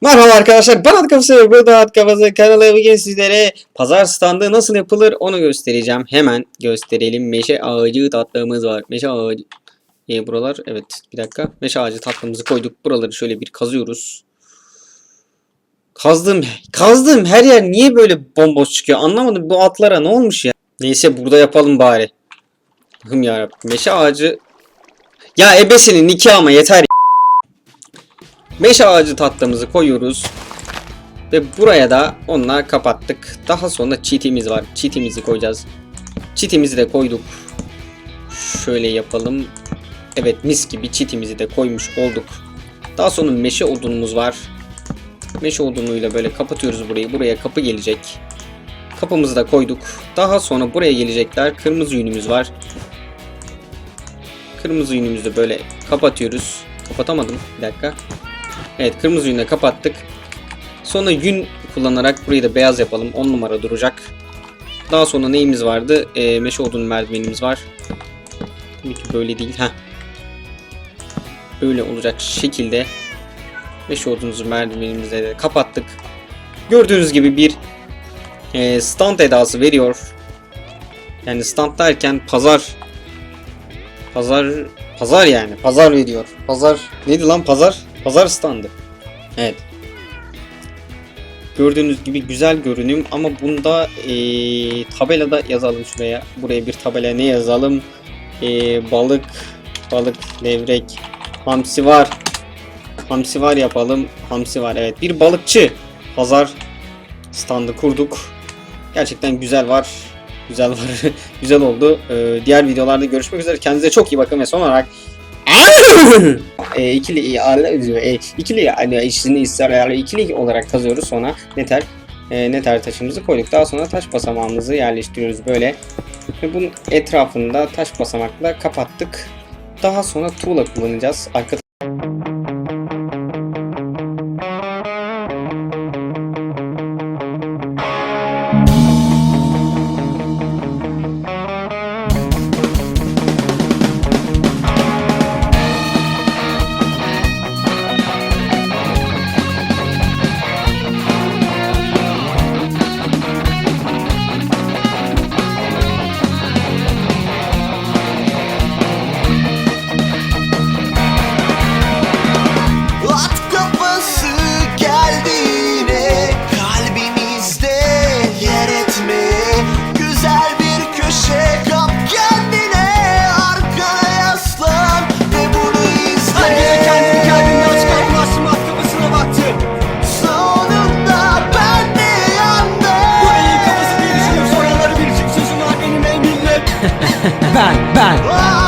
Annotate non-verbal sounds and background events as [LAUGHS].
Merhaba arkadaşlar ben At Kafası ve burada At Kafası kanalı bugün sizlere pazar standı nasıl yapılır onu göstereceğim. Hemen gösterelim. Meşe ağacı tatlımız var. Meşe ağacı. E, buralar evet bir dakika. Meşe ağacı tatlımızı koyduk. Buraları şöyle bir kazıyoruz. Kazdım. Kazdım. Her yer niye böyle bomboş çıkıyor anlamadım. Bu atlara ne olmuş ya? Neyse burada yapalım bari. Hım yarabbim. Meşe ağacı. Ya ebesinin nikahı ama yeter Meşe ağacı tatlımızı koyuyoruz. Ve buraya da onunla kapattık. Daha sonra çitimiz var. Çitimizi koyacağız. Çitimizi de koyduk. Şöyle yapalım. Evet mis gibi çitimizi de koymuş olduk. Daha sonra meşe odunumuz var. Meşe odunuyla böyle kapatıyoruz burayı. Buraya kapı gelecek. Kapımızı da koyduk. Daha sonra buraya gelecekler. Kırmızı yünümüz var. Kırmızı yünümüzü de böyle kapatıyoruz. Kapatamadım. Bir dakika. Evet kırmızı yünle kapattık. Sonra yün kullanarak burayı da beyaz yapalım. 10 numara duracak. Daha sonra neyimiz vardı? Ee, meşe odun merdivenimiz var. Tabii ki böyle değil. Heh. Böyle olacak şekilde meşe odunumuzu merdivenimizi de kapattık. Gördüğünüz gibi bir e, stand edası veriyor. Yani stand derken pazar pazar pazar yani pazar veriyor. Pazar neydi lan pazar? Pazar standı. Evet. Gördüğünüz gibi güzel görünüm ama bunda eee tabelada yazalım şuraya. Buraya bir tabela ne yazalım? Eee, balık, balık, levrek, hamsi var. Hamsi var yapalım. Hamsi var evet. Bir balıkçı pazar standı kurduk. Gerçekten güzel var. Güzel var. [LAUGHS] güzel oldu. Eee, diğer videolarda görüşmek üzere. Kendinize çok iyi bakın ve son olarak e, ikili e, ikili yani işini ısrarla ikili olarak kazıyoruz sonra neter e, neter taşımızı koyduk. Daha sonra taş basamağımızı yerleştiriyoruz böyle. Ve bunun etrafında taş basamakla kapattık. Daha sonra tuğla kullanacağız. Arka bang, bang.